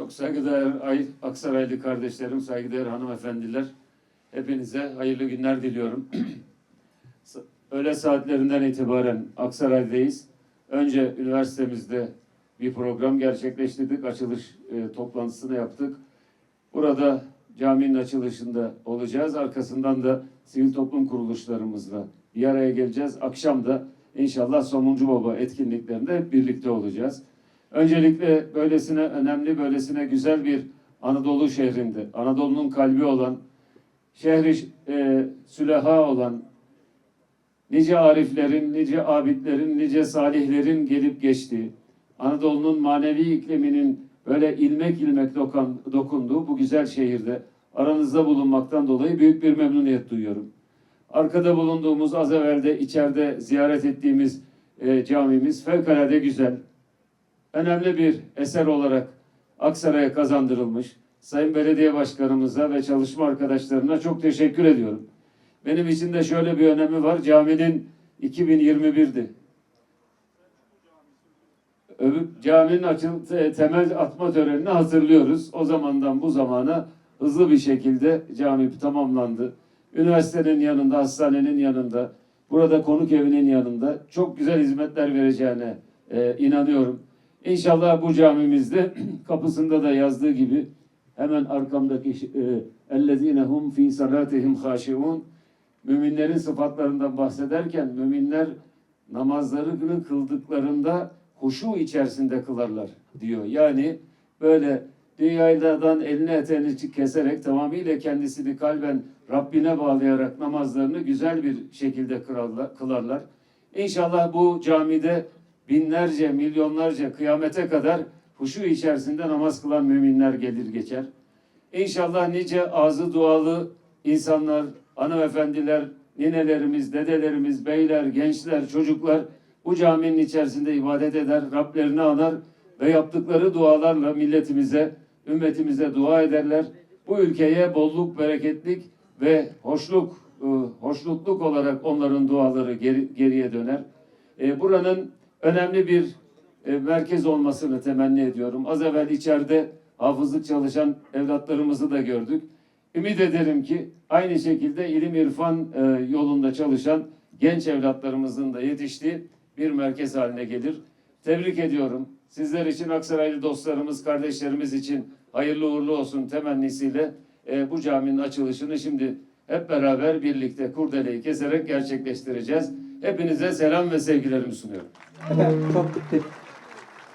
Çok saygıdeğer Ay Aksaraylı kardeşlerim, saygıdeğer hanımefendiler. Hepinize hayırlı günler diliyorum. Öğle saatlerinden itibaren Aksaray'dayız. Önce üniversitemizde bir program gerçekleştirdik. Açılış e, toplantısını yaptık. Burada caminin açılışında olacağız. Arkasından da sivil toplum kuruluşlarımızla bir araya geleceğiz. Akşam da inşallah Somuncu Baba etkinliklerinde hep birlikte olacağız. Öncelikle böylesine önemli, böylesine güzel bir Anadolu şehrinde, Anadolu'nun kalbi olan, şehri e, süleha olan, nice ariflerin, nice abidlerin, nice salihlerin gelip geçtiği, Anadolu'nun manevi ikliminin böyle ilmek ilmek dokan, dokunduğu bu güzel şehirde aranızda bulunmaktan dolayı büyük bir memnuniyet duyuyorum. Arkada bulunduğumuz az evvelde içeride ziyaret ettiğimiz e, camimiz fevkalade güzel. Önemli bir eser olarak Aksaray'a kazandırılmış. Sayın Belediye Başkanımıza ve çalışma arkadaşlarına çok teşekkür ediyorum. Benim için de şöyle bir önemi var. Caminin 2021'di. Öbür caminin açıl te- temel atma törenini hazırlıyoruz. O zamandan bu zamana hızlı bir şekilde cami tamamlandı. Üniversitenin yanında, hastanenin yanında, burada konuk evinin yanında çok güzel hizmetler vereceğine e, inanıyorum. İnşallah bu camimizde kapısında da yazdığı gibi hemen arkamdaki e, ellezine hum fi salatihim haşiun müminlerin sıfatlarından bahsederken müminler namazlarını kıldıklarında huşu içerisinde kılarlar diyor. Yani böyle dünyadan elini eteğini keserek tamamıyla kendisini kalben Rabbine bağlayarak namazlarını güzel bir şekilde kılarlar. kılarlar. İnşallah bu camide binlerce, milyonlarca kıyamete kadar huşu içerisinde namaz kılan müminler gelir geçer. İnşallah nice ağzı dualı insanlar, hanımefendiler, ninelerimiz, dedelerimiz, beyler, gençler, çocuklar bu caminin içerisinde ibadet eder, Rablerini anar ve yaptıkları dualarla milletimize, ümmetimize dua ederler. Bu ülkeye bolluk, bereketlik ve hoşluk, e, hoşnutluk olarak onların duaları geri- geriye döner. Buranın önemli bir e, merkez olmasını temenni ediyorum. Az evvel içeride hafızlık çalışan evlatlarımızı da gördük. Ümit ederim ki aynı şekilde ilim irfan e, yolunda çalışan genç evlatlarımızın da yetiştiği bir merkez haline gelir. Tebrik ediyorum. Sizler için Aksaraylı dostlarımız, kardeşlerimiz için hayırlı uğurlu olsun temennisiyle e, bu caminin açılışını şimdi hep beraber birlikte kurdeleyi keserek gerçekleştireceğiz. Hepinize selam ve sevgilerimi sunuyorum. Efendim çok